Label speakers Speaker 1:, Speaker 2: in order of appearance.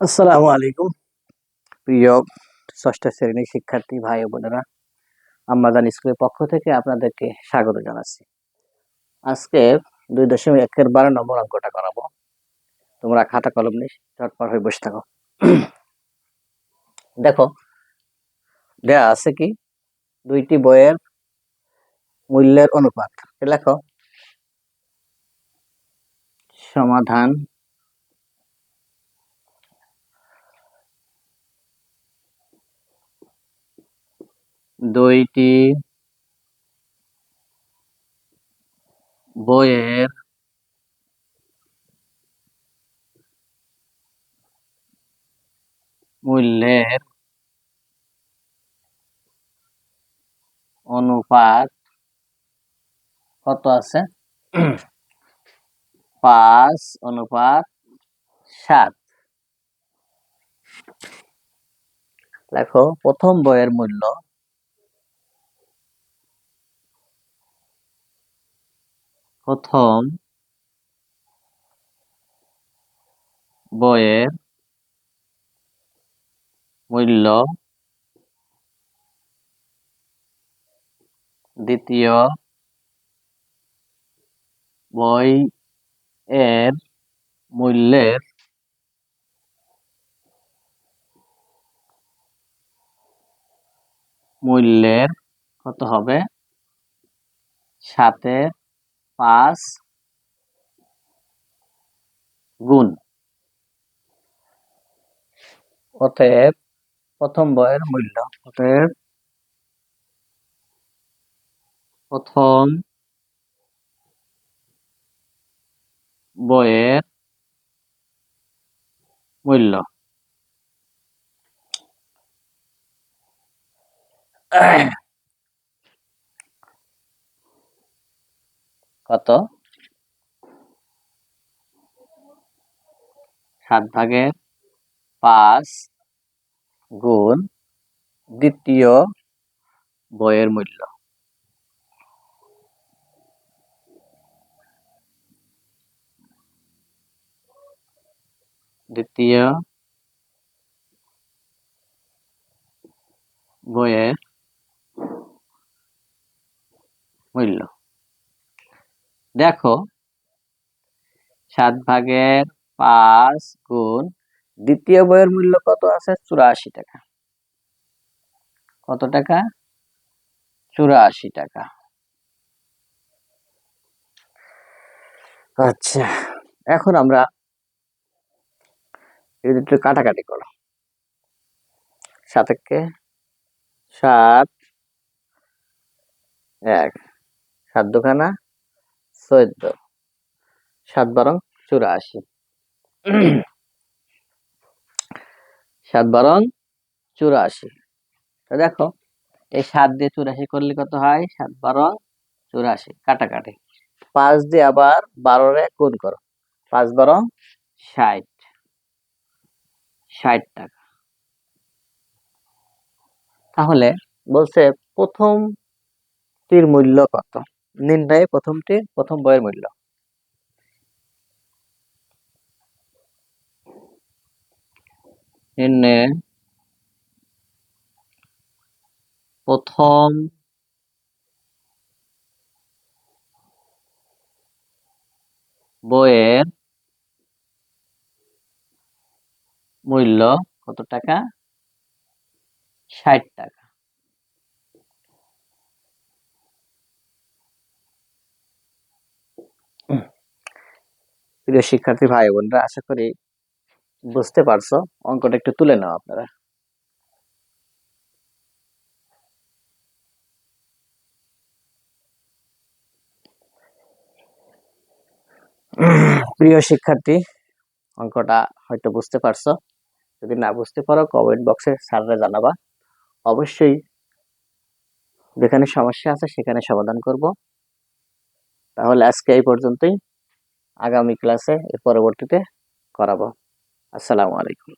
Speaker 1: আসসালামু আলাইকুম। প্রিয় ষষ্ঠ শ্রেণির শিক্ষার্থী ভাই বোনেরা, আম্মাজান স্কুলের পক্ষ থেকে আপনাদেরকে স্বাগত জানাচ্ছি। আজকে দুই দশমিক একের বারো নম্বর অঙ্কটা করাবো। তোমরা খাতা কলম নিয়ে চটপট হয়ে বসে থাকো। দেখো, দেয়া আছে কি? দুইটি বইয়ের মূল্যের অনুপাত। লেখো। সমাধান দুইটি বইয়ের মূল্যের অনুপাত কত আছে? পাঁচ অনুপাত সাত। লেখো প্রথম বইয়ের মূল্য প্রথম বইয়ের মূল্য। দ্বিতীয় বই এর মূল্যের মূল্যের কত হবে? সাতের পাঁচ গুণ। অতএব প্রথম বইয়ের মূল্য অতএব প্রথম বইয়ের মূল্য। কত? সাত ভাগের পাঁচ গুণ দ্বিতীয় বইয়ের মূল্য। দ্বিতীয় বইয়ের মূল্য। দেখো, সাত ভাগের পাঁচ গুণ দ্বিতীয় বইয়ের মূল্য কত আছে? চুরাশি টাকা। কত টাকা? চুরাশি টাকা। আচ্ছা এখন আমরা একটু কাটাকাটি করো। সাতকে সাত, এক। সাত দুখানা চোদ্দ। সাত বারং চুরাশি। সাত বারং চুরাশি। দেখো, এই সাত দিয়ে চুরাশি করলে কত হয়? সাত বারং চুরাশি, কাটাকাটি। পাঁচ দিয়ে আবার বারোরে গুণ করো। পাঁচ বারং ষাট। ষাট টাকা। তাহলে বলছে প্রথমটির মূল্য কত? নির্ণয়ে প্রথমটি প্রথম বইয়ের মূল্য। নির্ণয়ে প্রথম বইয়ের মূল্য কত টাকা? ষাট টাকা। প্রিয় শিক্ষার্থী ভাই বোনরা, আশা করি বুঝতে পারছ। অঙ্কটা একটু তুলে নাও আপনারা। প্রিয় শিক্ষার্থী, অঙ্কটা হয়তো বুঝতে পারছ। যদি না বুঝতে পারো কমেন্ট বক্সে স্যাররা জানাবা। অবশ্যই যেখানে সমস্যা আছে সেখানে সমাধান করব। তাহলে আজকে এই পর্যন্তই। আগামী ক্লাসে পরবর্তীতে করাবো। আসসালামু আলাইকুম।